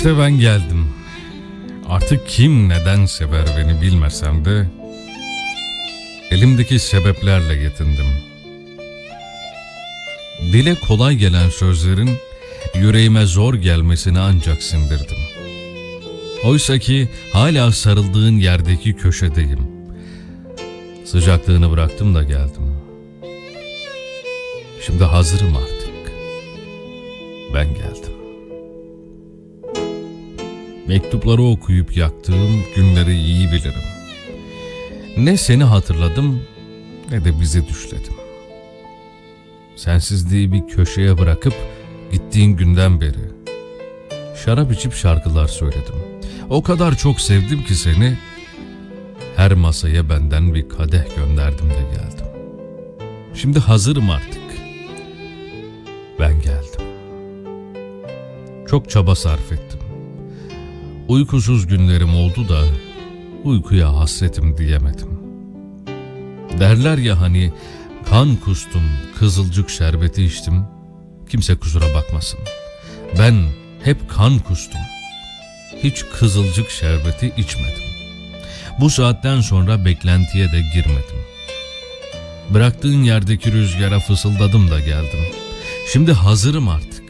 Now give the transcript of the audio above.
İşte ben geldim. Artık kim neden sever beni bilmesem de elimdeki sebeplerle yetindim. Dile kolay gelen sözlerin yüreğime zor gelmesini ancak sindirdim. Oysa ki hala sarıldığın yerdeki köşedeyim. Sıcaklığını bıraktım da geldim. Şimdi hazırım artık. Ben geldim. Mektupları okuyup yaktığım günleri iyi bilirim. Ne seni hatırladım ne de bizi düşledim. Sensizliği bir köşeye bırakıp gittiğin günden beri şarap içip şarkılar söyledim. O kadar çok sevdim ki seni her masaya benden bir kadeh gönderdim de geldim. Şimdi hazırım artık. Ben geldim. Çok çaba sarf ettim. Uykusuz günlerim oldu da uykuya hasretim diyemedim. Derler ya hani kan kustum, kızılcık şerbeti içtim. Kimse kusura bakmasın. Ben hep kan kustum. Hiç kızılcık şerbeti içmedim. Bu saatten sonra beklentiye de girmedim. Bıraktığın yerdeki rüzgara fısıldadım da geldim. Şimdi hazırım artık.